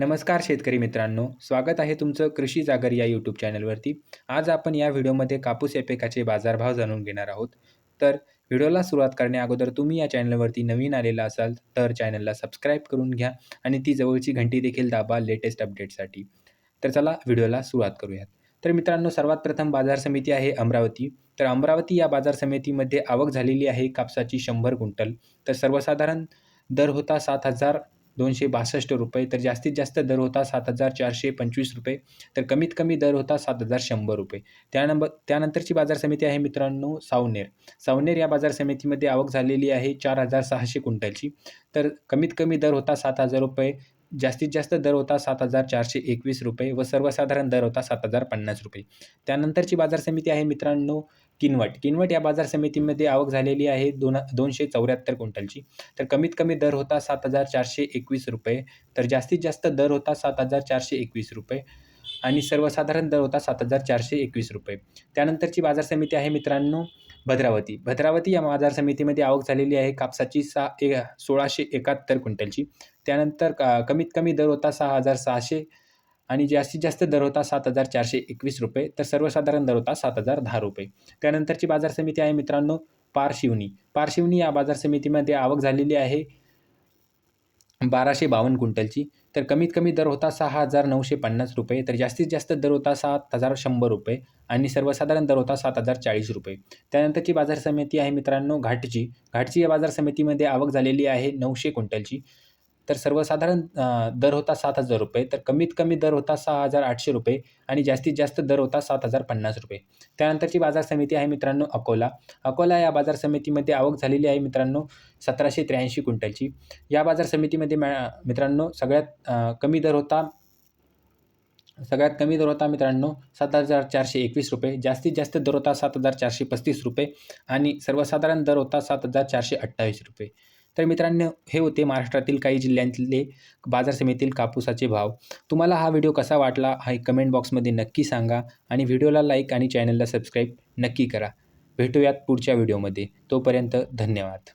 नमस्कार शेतकरी मित्रांनो स्वागत आहे तुमचं कृषी जागर या यूट्यूब चॅनलवरती. आज आपण या व्हिडिओमध्ये कापूस या पिकाचे बाजारभाव जाणून घेणार आहोत. तर व्हिडिओला सुरुवात करण्याअगोदर तुम्ही या चॅनलवरती नवीन आलेला असाल तर चॅनलला सबस्क्राईब करून घ्या आणि ती जवळची घंटी देखील दाबा लेटेस्ट अपडेटसाठी. तर चला व्हिडिओला सुरुवात करूयात. तर मित्रांनो सर्वात प्रथम बाजार समिती आहे अमरावती. तर अमरावती या बाजार समितीमध्ये आवक झालेली आहे कापसाची शंभर क्विंटल. तर सर्वसाधारण दर होता सात हजार दोनशे बासष्ट रुपये तर जास्तीत जास्त दर होता सात हजार चारशे पंचवीस रुपये तर कमीत कमी दर होता सात हजार शंभर रुपये. त्यानंबर त्यानंतरची बाजार समिती आहे मित्रांनो सावनेर. सावनेर या बाजार समितीमध्ये आवक झालेली आहे चार हजार सहाशे क्विंटलची तर कमीत कमी दर होता सात हजार रुपये जास्तीत जास्त दर होता सात हजार चारशे एकवीस रुपये व सर्वसाधारण दर होता सात हजार पन्नास रुपये. त्यानंतरची बाजार समिती आहे मित्रांनो किनवट. किनवट या बाजार समितीमध्ये आवक झालेली आहे दोन दोनशे चौऱ्याहत्तर क्विंटलची. तर कमीत कमी दर होता सात हजार चारशे एकवीस रुपये. तर जास्तीत जास्त दर होता सात हजार चारशे एकवीस रुपये. आणि सर्वसाधारण दर होता सात हजार चारशे एकवीस रुपये. त्यानंतरची बाजार समिती आहे मित्रांनो भद्रावती. भद्रावती या बाजार समितीमध्ये आवक झालेली आहे कापसाची सा ए सोळाशे एकाहत्तर क्विंटलची. त्यानंतर कमीत कमी दर होता सहा हजार सहाशे आणि जास्तीत जास्त दर होता सात हजार चारशे एकवीस रुपये तर सर्वसाधारण दर होता सात हजार दहा रुपये. त्यानंतरची बाजार समिती आहे मित्रांनो पारशिवनी. पारशिवनी या बाजार समितीमध्ये आवक झालेली आहे बाराशे बावन्न क्विंटलची. तर कमीत कमी दर होता सहा हजार नऊशे पन्नास रुपये. तर जास्तीत जास्त दर होता सात हजार शंभर रुपये आणि सर्वसाधारण दर होता सात हजार चाळीस रुपये. त्यानंतरची बाजार समिती आहे मित्रांनो घाटची. घाटची या बाजार समितीमध्ये आवक झालेली आहे नऊशे क्विंटलची. तर सर्वसाधारण दर होता सात हजार रुपये तर कमीत कमी दर होता सहा हजार आठशे रुपये आणि जास्तीत जास्त दर होता सात हजार पन्नास रुपये. त्यानंतरची बाजार समिती आहे मित्रांनो अकोला. अकोला या बाजार समितीमध्ये आवक झालेली आहे मित्रांनो सतराशे त्र्याऐंशी क्विंटलची. या बाजार समितीमध्ये मॅ मित्रांनो सगळ्यात कमी दर होता सगळ्यात कमी दर होता मित्रांनो सात हजार चारशे एकवीस रुपये जास्तीत जास्त दर होता सात हजार चारशे पस्तीस रुपये आणि सर्वसाधारण दर होता सात हजार चारशे अठ्ठावीस रुपये. तर मित्रांनो हे होते महाराष्ट्रातील काही जिल्ह्यांतले बाजार समितीतील कापूसाचे भाव. तुम्हाला हा व्हिडिओ कसा वाटला हा कमेंट बॉक्समध्ये नक्की सांगा आणि व्हिडिओला लाईक आणि चॅनलला सबस्क्राईब नक्की करा. भेटूयात पुढच्या व्हिडिओमध्ये. तोपर्यंत धन्यवाद.